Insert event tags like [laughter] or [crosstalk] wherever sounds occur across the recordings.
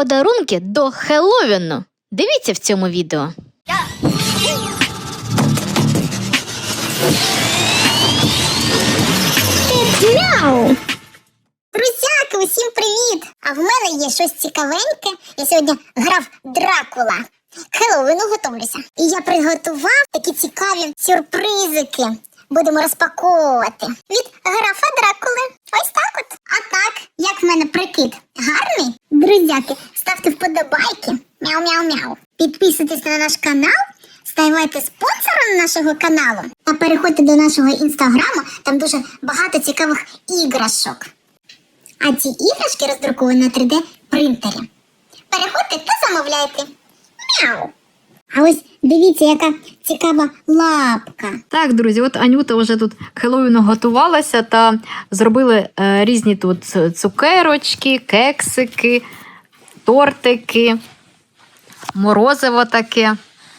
подарунки до Хеллоуіну. Дивіться в цьому відео. Мяу! Друзяки, усім привіт! А в мене є щось цікавеньке. Я сьогодні грав Дракула. Хеллоуіну готовлюся. І я приготував такі цікаві сюрпризики. Будемо розпаковувати. Від графа Дракули. Ось так от. А так, як в мене прикид гарний? Друзяки, ставте вподобайки. Мяу-мяу-мяу. Підписуйтесь на наш канал. Ставайте спонсором нашого каналу та переходьте до нашого інстаграму, там дуже багато цікавих іграшок. А ці іграшки роздруковані на 3D принтері. Переходьте та замовляйте. Мяу. А ось дивіться, яка цікава лапка. Так, друзі, от Анюта вже тут Хеллоуіну готувалася та зробили е, різні тут цукерочки, кексики, тортики, морозиво таке.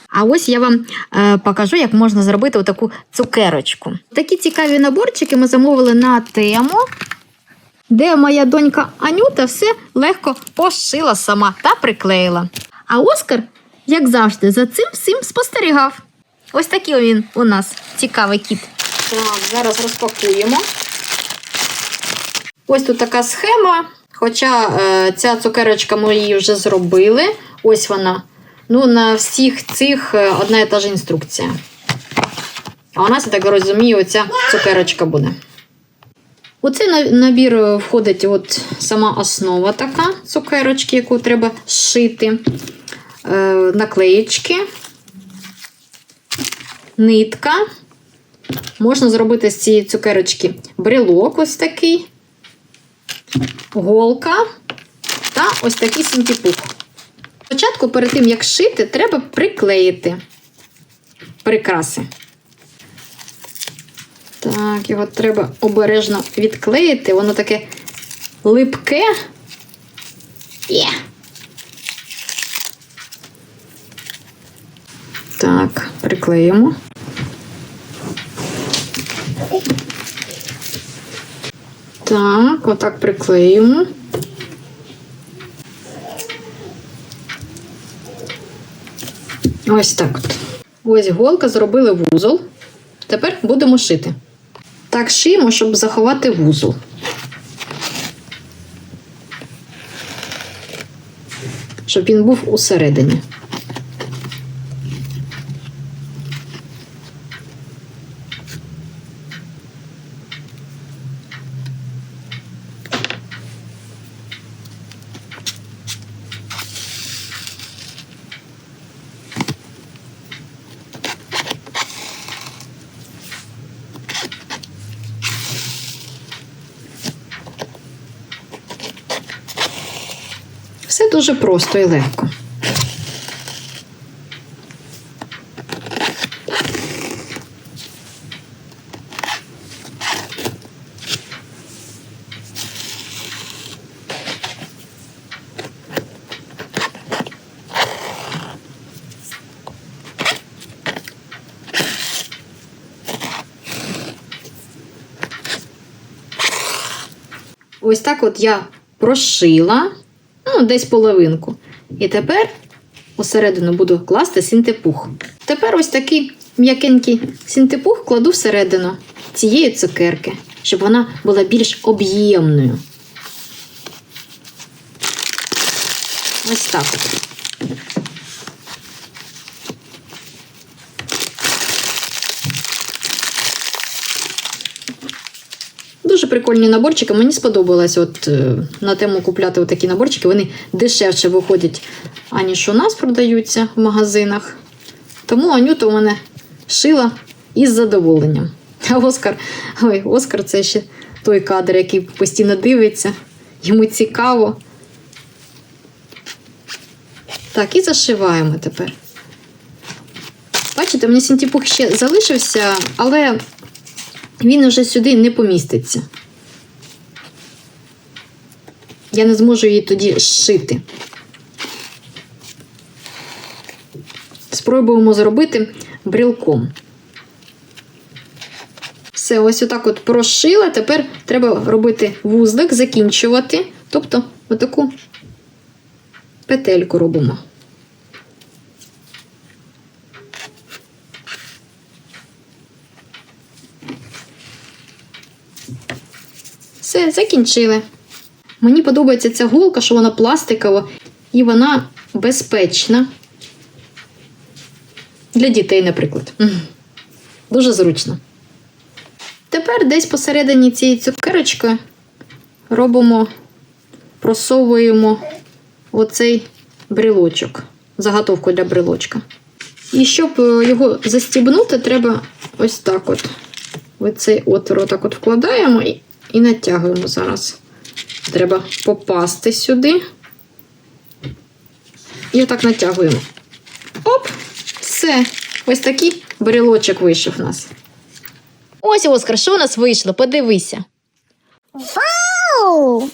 А ось я вам е, покажу, як можна зробити таку цукерочку. Такі цікаві наборчики ми замовили на тему, де моя донька Анюта все легко пошила сама та приклеїла. А Оскар, як завжди, за цим всім спостерігав. Ось такий він у нас цікавий кіт. Так, зараз розпакуємо. Ось тут така схема. Хоча е, ця цукерочка ми її вже зробили. Ось вона. Ну, на всіх цих е, одна і та ж інструкція. А у нас, я так розумію, оця цукерочка буде. У цей набір входить от сама основа така цукерочки, яку треба зшити, наклеєчки, нитка. Можна зробити з цієї цукерочки брелок ось такий, голка та ось такий синтепух. Спочатку, перед тим, як шити, треба приклеїти прикраси. Так, його треба обережно відклеїти. Воно таке липке. Є. Так, приклеїмо. Так, отак приклеїмо. Ось так от. Ось голка зробили вузол. Тепер будемо шити. Так шиємо, щоб заховати вузол. Щоб він був усередині. Все дуже просто і легко. Ось так от я прошила, ну, десь половинку. І тепер усередину буду класти синтепух. Тепер ось такий м'якенький синтепух кладу всередину цієї цукерки, щоб вона була більш об'ємною. Ось так. Прикольні наборчики. Мені сподобалось от, е, на тему купляти такі наборчики. Вони дешевше виходять, аніж у нас продаються в магазинах. Тому Анюта у мене шила із задоволенням. А Оскар, ой, Оскар це ще той кадр, який постійно дивиться. Йому цікаво. Так, і зашиваємо тепер. Бачите, у мене синтепух ще залишився, але він уже сюди не поміститься. Я не зможу її тоді зшити. Спробуємо зробити брілком. Все, ось отак от прошила. Тепер треба робити вузлик, закінчувати. Тобто, отаку петельку робимо. Все, закінчили. Мені подобається ця голка, що вона пластикова і вона безпечна. Для дітей, наприклад. Дуже зручно. Тепер десь посередині цієї цукерочки робимо, просовуємо оцей брелочок, заготовку для брелочка. І щоб е, його застібнути, треба ось так от. В цей отвір отак от вкладаємо і натягуємо зараз. Треба попасти сюди. І отак натягуємо. Оп! Все. Ось такий брелочок вийшов у нас. Ось, Оскар, що у нас вийшло? Подивися. Вау!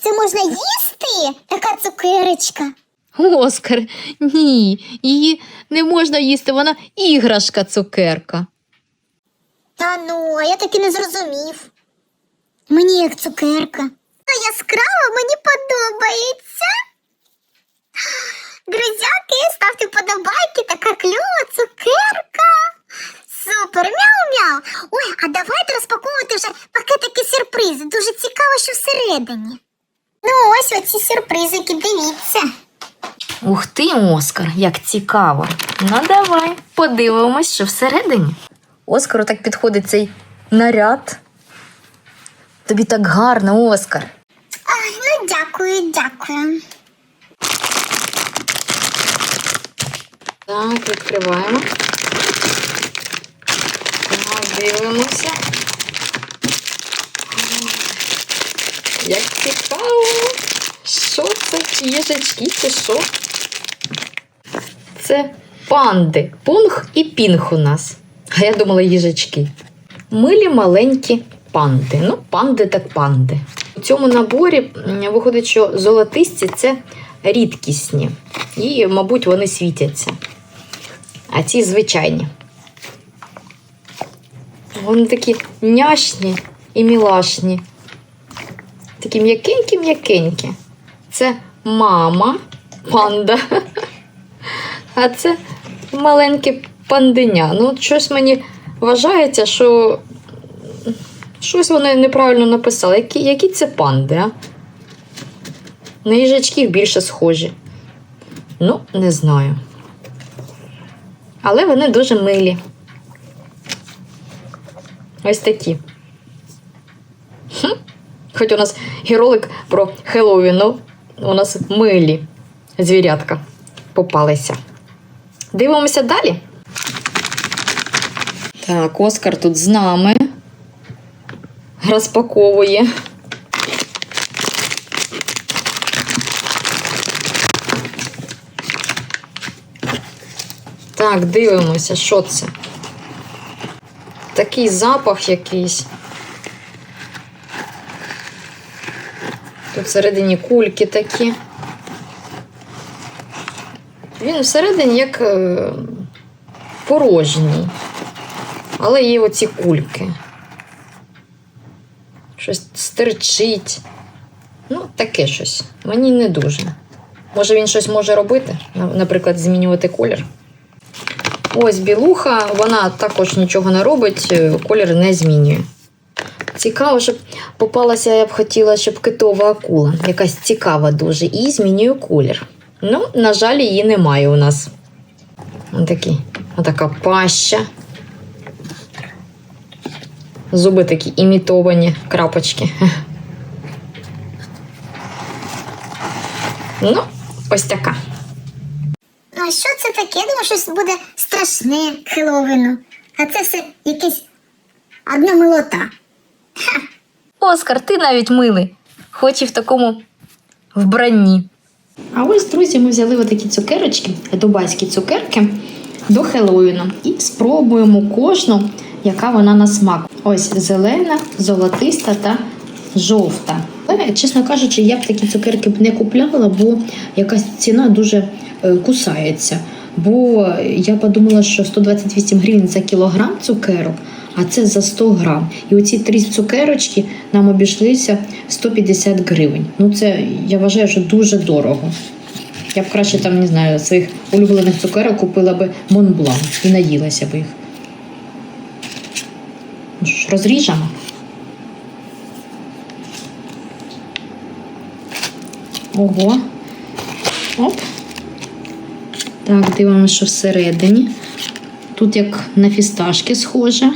Це можна їсти? Така цукерочка. Оскар, ні, її не можна їсти, вона іграшка цукерка. Та ну, а я таки не зрозумів. Мені як цукерка. Яскраво мені подобається. Друзяки, ставте вподобайки, така кльова цукерка. Супер, мяу-мяу. Ой, а давайте розпаковувати вже пакетики сюрпризи. Дуже цікаво, що всередині. Ну, ось оці сюрпризики, дивіться. Ух ти, Оскар, як цікаво. Ну давай, подивимось, що всередині. Оскару так підходить цей наряд. Тобі так гарно, Оскар. Ай, ну дякую, дякую. Так, відкриваємо. Так, дивимося. Як цікаво! Що це? Чи їжачки, чи що? Це панди. Пунг і пінг у нас. А я думала їжачки. Милі маленькі панди. Ну, панди так панди. У цьому наборі виходить, що золотисті це рідкісні. І, мабуть, вони світяться. А ці звичайні. Вони такі няшні і мілашні. Такі м'якенькі-м'якенькі. Це мама панда. [laughs] А це маленьке панденя. Ну, щось мені вважається, що щось вони неправильно написали. Які, які це панди, а? На їжачків більше схожі. Ну, не знаю. Але вони дуже милі. Ось такі. Хм. Хоч у нас і ролик про Хеллоуін, ну, у нас милі звірятка попалися. Дивимося далі. Так, Оскар тут з нами. Розпаковує. Так, дивимося, що це. Такий запах якийсь. Тут всередині кульки такі. Він всередині як е, порожній. Але є оці кульки. Стерчить. Ну, таке щось. Мені не дуже. Може, він щось може робити, наприклад, змінювати колір. Ось білуха, вона також нічого не робить, е, колір не змінює. Цікаво, щоб попалася, я б хотіла, щоб китова акула. Якась цікава дуже. І змінює колір. Ну, на жаль, її немає у нас. Отакі, отака паща. Зуби такі імітовані крапочки. Ну, ось така. Ну, а що це таке? Я думаю, щось буде страшне Хеллоуіну. А це все якесь одна милота. Оскар, ти навіть милий, хоч і в такому вбранні. А ось, друзі, ми взяли отакі цукерочки, дубайські цукерки до Хеллоуіну і спробуємо кожну, яка вона на смак. Ось зелена, золотиста та жовта. Але, чесно кажучи, я б такі цукерки б не купляла, бо якась ціна дуже е, кусається. Бо я подумала, що 128 гривень за кілограм цукерок, а це за 100 грам. І оці три цукерочки нам обійшлися 150 гривень. Ну, це я вважаю, що дуже дорого. Я б краще там, не знаю, своїх улюблених цукерок купила би Монблан і наїлася б їх. Ну ж, розріжемо. Ого. Оп. Так, дивимося, що всередині. Тут як на фісташки схоже.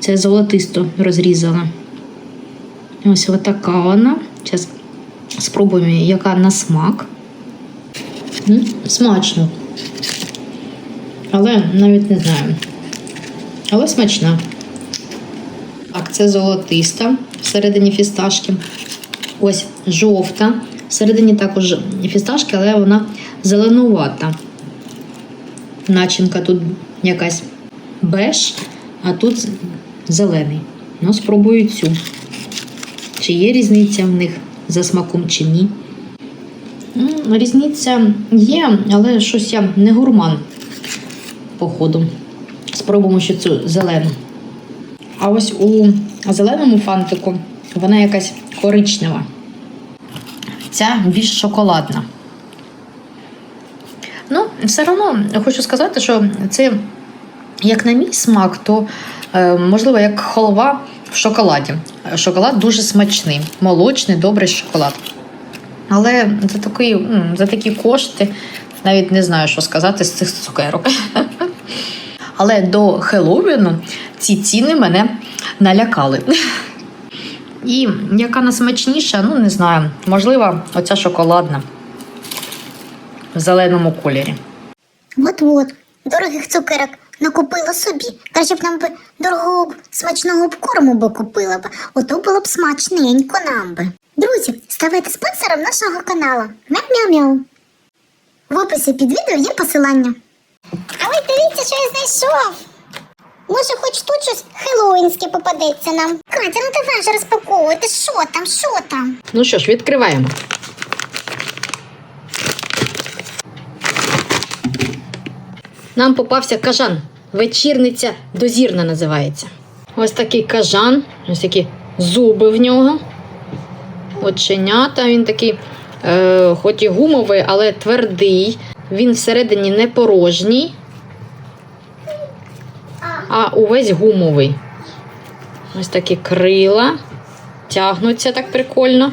Це золотисто розрізала. Ось отака вона. Зараз спробуємо, яка на смак. Смачно. Але навіть не знаю. Але смачна. Так, це золотиста всередині фісташки. Ось жовта. Всередині також фісташки, але вона зеленувата. Начинка тут якась беж, а тут зелений. Ну, спробую цю. Чи є різниця в них за смаком чи ні? Різниця є, але щось я не гурман, походу. Спробуємо ще цю зелену. А ось у зеленому фантику вона якась коричнева. Ця більш шоколадна. Ну, все одно хочу сказати, що це, як на мій смак, то е, можливо як халва в шоколаді. Шоколад дуже смачний, молочний, добрий шоколад. Але за, такий, за такі кошти навіть не знаю, що сказати з цих цукерок. [laughs] Але до Хеллоуіну ці ціни мене налякали. І яка найсмачніша, ну не знаю, можливо, оця шоколадна в зеленому кольорі. От-от, дорогих цукерок накупила собі. Краще б нам би дорогого смачного корму би купила б. Ото було б смачненько нам би. Друзі, ставайте спонсором нашого каналу. Мяу-мяу-мяу. В описі під відео є посилання. А ось дивіться, що я знайшов. Може, хоч тут щось хеллоуінське попадеться нам. Катя, ну давай же розпаковуйте, що там, що там? Ну що ж, відкриваємо. Нам попався кажан. Вечірниця дозірна називається. Ось такий кажан, ось такі зуби в нього. Оченята. Він такий, е, хоч і гумовий, але твердий. Він всередині не порожній, а увесь гумовий. Ось такі крила. Тягнуться так прикольно.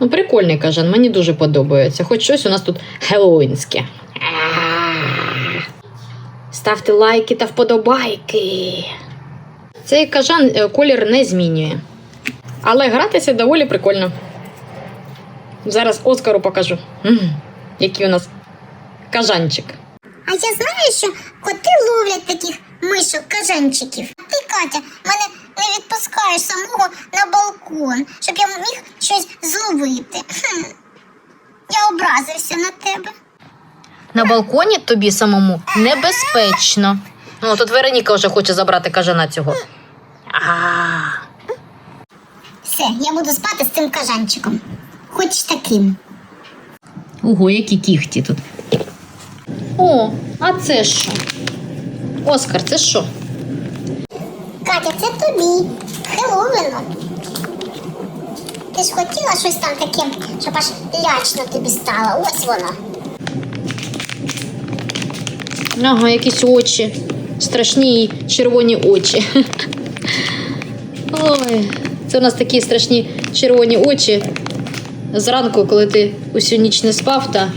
Ну, прикольний кажан, мені дуже подобається. Хоч щось у нас тут хеллоуінське. Ставте лайки та вподобайки. Цей кажан е, колір не змінює. Але гратися доволі прикольно. Зараз Оскару покажу. М, який у нас кажанчик. А я знаю, що коти ловлять таких мишок кажанчиків. А ти, Катя, мене не відпускаєш самого на балкон, щоб я міг щось зловити. Хм. Я образився на тебе. На балконі тобі самому небезпечно. Ну, тут Вероніка вже хоче забрати кажана цього. А, Все, я буду спати з цим кажанчиком. Хоч таким. Ого, які кіхті тут. О, а це що? Оскар, це що? Катя, це тобі. Хеллоуіну. Ти ж хотіла щось там таке, щоб аж лячно тобі стало. Ось воно. Ага, якісь очі. Страшні червоні очі. [laughs] Ой, це у нас такі страшні червоні очі. Зранку, коли ти усю ніч не спав та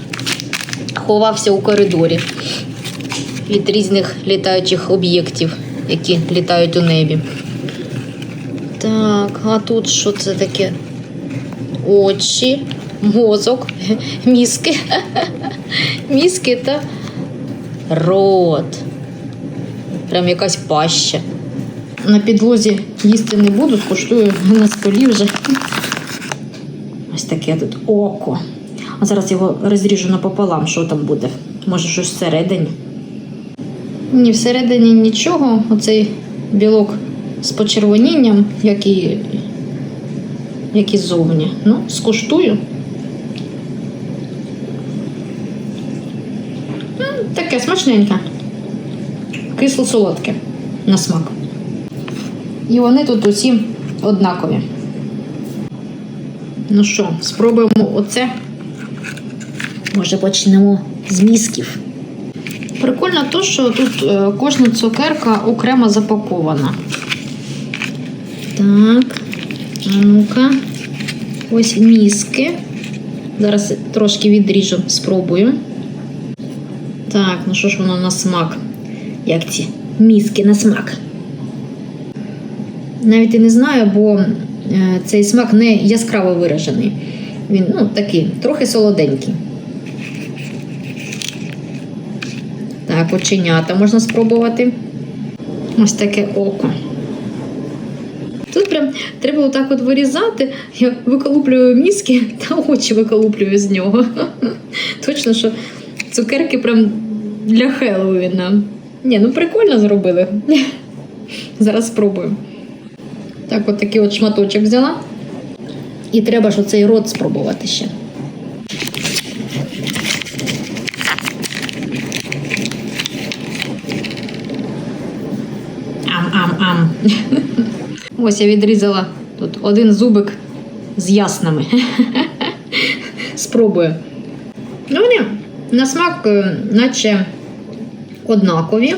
ховався у коридорі від різних літаючих об'єктів, які літають у небі. Так, а тут що це таке? Очі, мозок, [laughs] мізки. [laughs] Мізки та рот. Прям якась паща. На підлозі їсти не буду, скуштую на столі вже. Ось таке тут око. А зараз його розріжу напополам, що там буде. Може, щось всередині. Ні, всередині нічого. Оцей білок з почервонінням, як і, як і ззовні. Ну, скуштую. Таке смачненьке. Кисло-солодке на смак. І вони тут усі однакові. Ну що, спробуємо оце. Може, почнемо з мізків. Прикольно то, що тут е, кожна цукерка окремо запакована. Так, а ну-ка. Ось мізки. Зараз трошки відріжу, спробую. Так, ну що ж воно на смак? Як ці мізки на смак? Навіть і не знаю, бо е, цей смак не яскраво виражений. Він ну, такий, трохи солоденький. Так, оченята можна спробувати. Ось таке око. Тут прям треба отак от вирізати. Я виколуплюю мізки [laughs] та очі виколуплюю з нього. [laughs] Точно, що цукерки прям для Хеллоуіна. Ні, ну прикольно зробили. [laughs] Зараз спробую. Так, от такий от шматочок взяла. І треба ж оцей рот спробувати ще. [laughs] Ось я відрізала тут один зубик з яснами. [laughs] Спробую. Ну, вони на смак, е, наче однакові.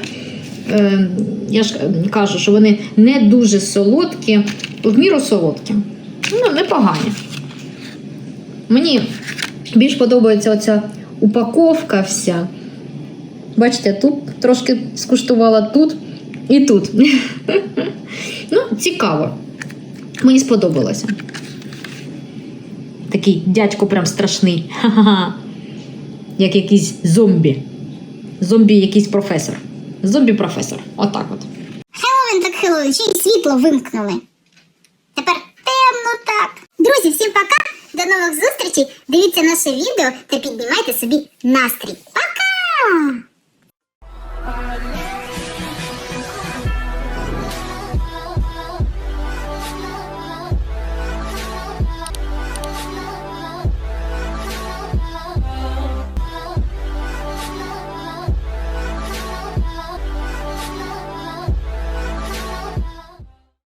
Е, Я ж кажу, що вони не дуже солодкі, в міру солодкі. Ну, непогані. Мені більш подобається оця упаковка вся. Бачите, тут трошки скуштувала тут і тут. [laughs] Ну, цікаво. Мені сподобалося. Такий дядько прям страшний. Ха-ха-ха. [laughs] Як якийсь зомбі. Зомбі якийсь професор. Зомбі-професор. Отак от. Хеллоуін так Хеллоуін, ще й світло вимкнули. Тепер темно так. Друзі, всім пока! До нових зустрічей! Дивіться наше відео та піднімайте собі настрій. Пока!